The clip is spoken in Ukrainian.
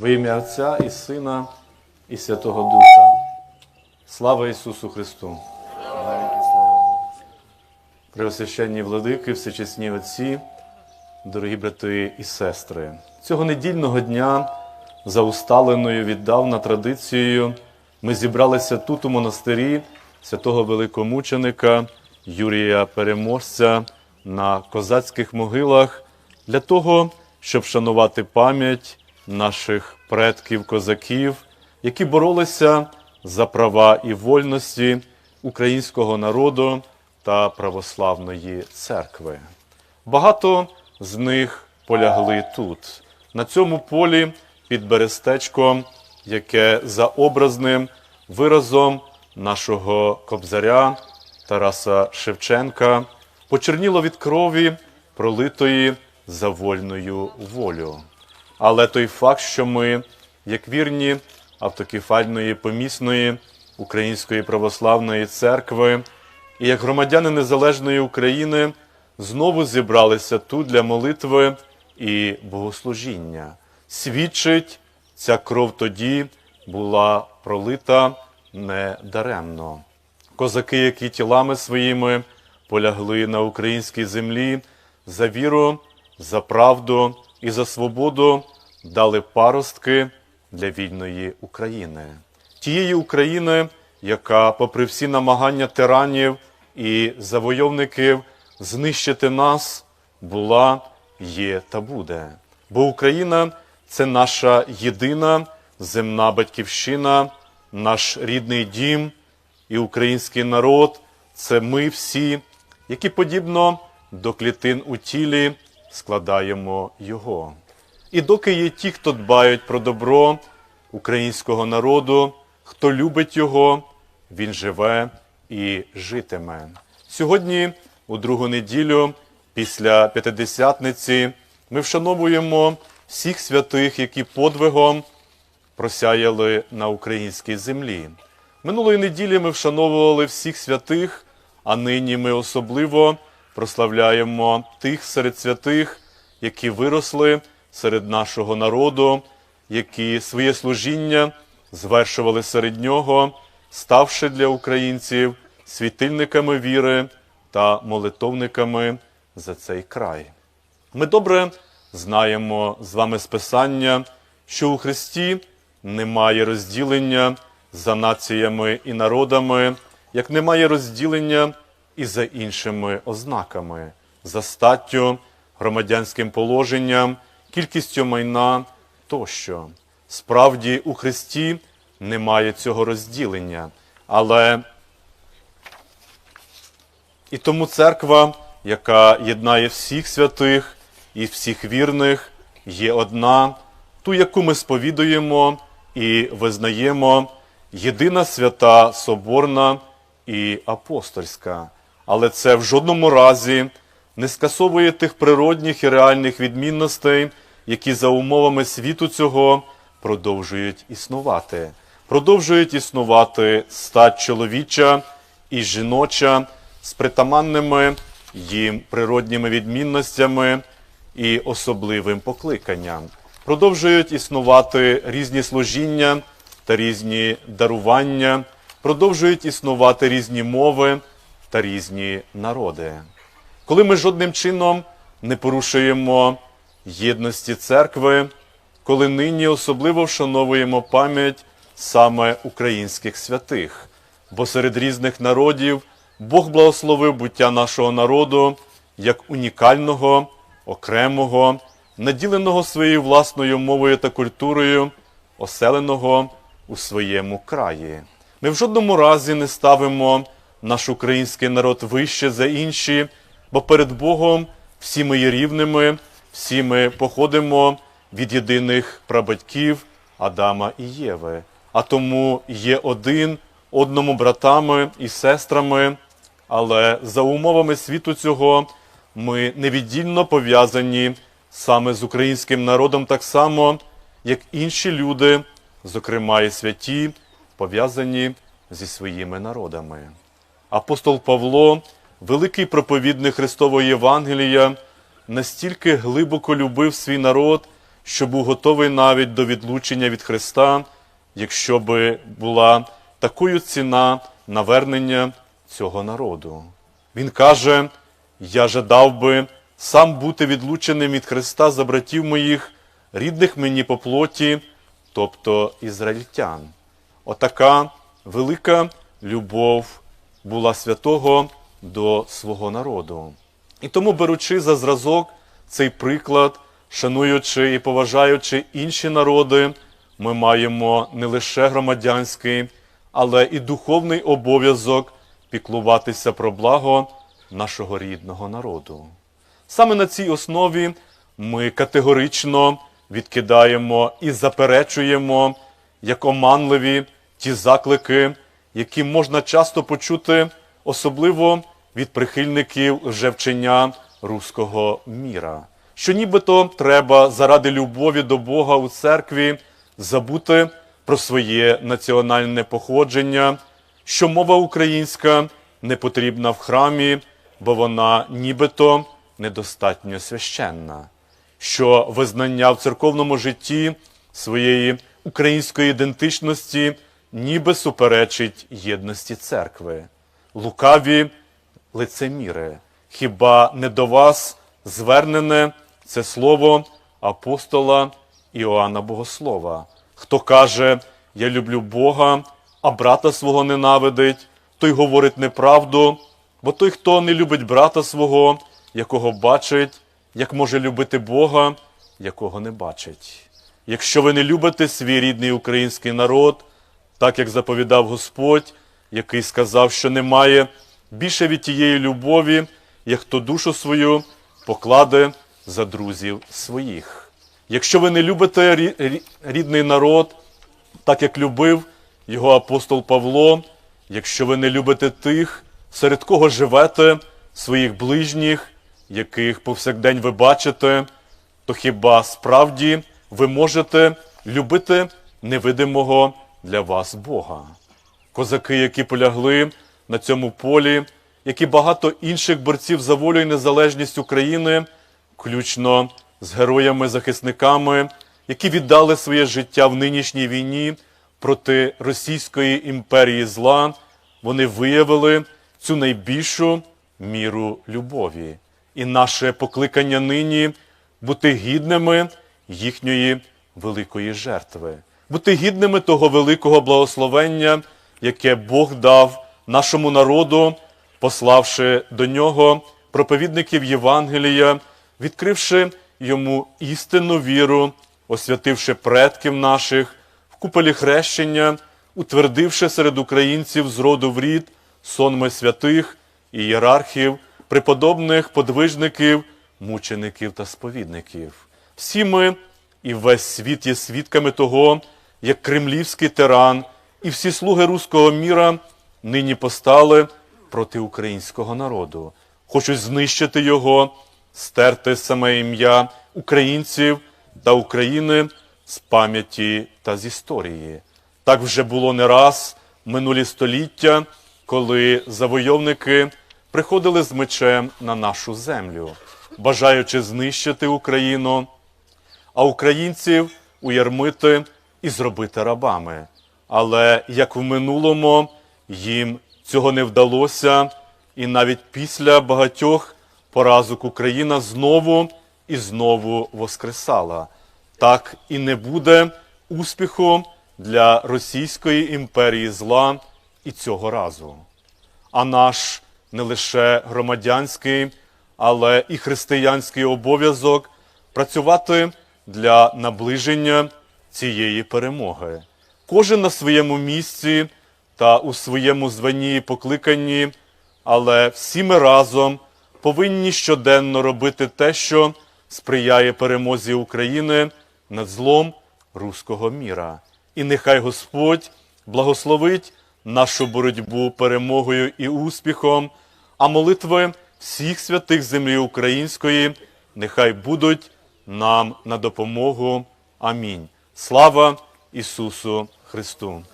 Во ім'я Отця і Сина, і Святого Духа. Слава Ісусу Христу! Преосвященні владики, всечесні отці, дорогі брати і сестри. Цього недільного дня, за усталеною віддавна традицією, ми зібралися тут у монастирі святого великомученика Юрія Переможця на козацьких могилах для того, щоб вшанувати пам'ять наших предків-козаків, які боролися за права і вольності українського народу та православної церкви. Багато з них полягли тут, на цьому полі під берестечком, яке за образним виразом нашого кобзаря Тараса Шевченка почерніло від крові, пролитої за вольною волю. Але той факт, що ми, як вірні автокефальної помісної Української православної церкви і як громадяни незалежної України знову зібралися тут для молитви і богослужіння. Свідчить, ця кров тоді була пролита недаремно. Козаки, які тілами своїми полягли на українській землі за віру, за правду і за свободу, дали паростки для вільної України. Тієї України, яка, попри всі намагання тиранів і завойовників знищити нас, була, є та буде. Бо Україна це наша єдина земна батьківщина, наш рідний дім і український народ це ми всі, які подібно до клітин у тілі складаємо його. І доки є ті, хто дбають про добро українського народу, хто любить його, він живе і житиме. Сьогодні, у другу неділю, після П'ятидесятниці, ми вшановуємо всіх святих, які подвигом просяяли на українській землі. Минулої неділі ми вшановували всіх святих, а нині ми особливо прославляємо тих серед святих, які виросли серед нашого народу, які своє служіння звершували серед нього, ставши для українців світильниками віри та молитовниками за цей край. Ми добре знаємо з вами з Писання, що у Христі немає розділення за націями і народами, як немає розділення і за іншими ознаками, за статтю, громадянським положенням, кількістю майна тощо. Справді у Христі немає цього розділення, але і тому церква, яка єднає всіх святих і всіх вірних, є одна, ту, яку ми сповідуємо і визнаємо, єдина свята Соборна і апостольська. Але це в жодному разі не скасовує тих природних і реальних відмінностей, які за умовами світу цього продовжують існувати. Продовжують існувати стать чоловіча і жіноча з притаманними їм природніми відмінностями і особливим покликанням. Продовжують існувати різні служіння та різні дарування, продовжують існувати різні мови та різні народи. Коли ми жодним чином не порушуємо єдності церкви, коли нині особливо вшановуємо пам'ять саме українських святих, бо серед різних народів Бог благословив буття нашого народу як унікального, окремого, наділеного своєю власною мовою та культурою, оселеного у своєму краї. Ми в жодному разі не ставимо наш український народ вище за інші, бо перед Богом всі ми є рівними, всі ми походимо від єдиних прабатьків Адама і Єви. А тому є один, одному братами і сестрами, але за умовами світу цього ми невіддільно пов'язані саме з українським народом так само, як інші люди, зокрема і святі, пов'язані зі своїми народами. Апостол Павло, великий проповідник Христового Євангелія, настільки глибоко любив свій народ, що був готовий навіть до відлучення від Христа, якщо би була такою ціна навернення цього народу. Він каже: Я жадав би сам бути відлученим від Христа за братів моїх, рідних мені по плоті, тобто ізраїльтян. Отака велика любов була святого до свого народу. І тому, беручи за зразок цей приклад, шануючи і поважаючи інші народи, ми маємо не лише громадянський, але і духовний обов'язок піклуватися про благо нашого рідного народу. Саме на цій основі ми категорично відкидаємо і заперечуємо як оманливі ті заклики, які можна часто почути, особливо від прихильників лжевчення руського міра, що нібито треба заради любові до Бога у церкві забути про своє національне походження, що мова українська не потрібна в храмі, бо вона нібито недостатньо священна, що визнання в церковному житті своєї української ідентичності ніби суперечить єдності церкви. Лукаві лицеміри, хіба не до вас звернене це слово апостола Іоанна Богослова? Хто каже, я люблю Бога, а брата свого ненавидить, той говорить неправду, бо той, хто не любить брата свого, якого бачить, як може любити Бога, якого не бачить. Якщо ви не любите свій рідний український народ, так як заповідав Господь, який сказав, що немає більше від тієї любові, як хто душу свою покладе за друзів своїх. Якщо ви не любите рі- рі- рідний народ, так як любив його апостол Павло, якщо ви не любите тих, серед кого живете, своїх ближніх, яких повсякдень ви бачите, то хіба справді ви можете любити невидимого для вас Бога? Козаки, які полягли на цьому полі, як і багато інших борців за волю і незалежність України, включно з героями-захисниками, які віддали своє життя в нинішній війні проти Російської імперії зла, вони виявили цю найбільшу міру любові. І наше покликання нині бути гідними їхньої великої жертви, бути гідними того великого благословення, яке Бог дав нашому народу, пославши до нього проповідників Євангелія, відкривши йому істинну віру, освятивши предків наших в куполі хрещення, утвердивши серед українців з роду в рід сонми святих і ієрархів, преподобних подвижників, мучеників та сповідників. Всі ми і весь світ є свідками того, як кремлівський тиран і всі слуги руського міра нині постали проти українського народу, хочуть знищити його, стерти саме ім'я українців та України з пам'яті та з історії. Так вже було не раз минулі століття, коли завойовники приходили з мечем на нашу землю, бажаючи знищити Україну, а українців уярмити і зробити рабами. Але як в минулому їм цього не вдалося, і навіть після багатьох поразок Україна знову і знову воскресала. Так і не буде успіху для Російської імперії зла і цього разу. А наш не лише громадянський, але і християнський обов'язок працювати для наближення цієї перемоги. Кожен на своєму місці та у своєму званні і покликанні, але всі ми разом повинні щоденно робити те, що сприяє перемозі України над злом руського міра. І нехай Господь благословить нашу боротьбу перемогою і успіхом, а молитви всіх святих землі української нехай будуть нам на допомогу. Амінь. Слава Ісусу Христу!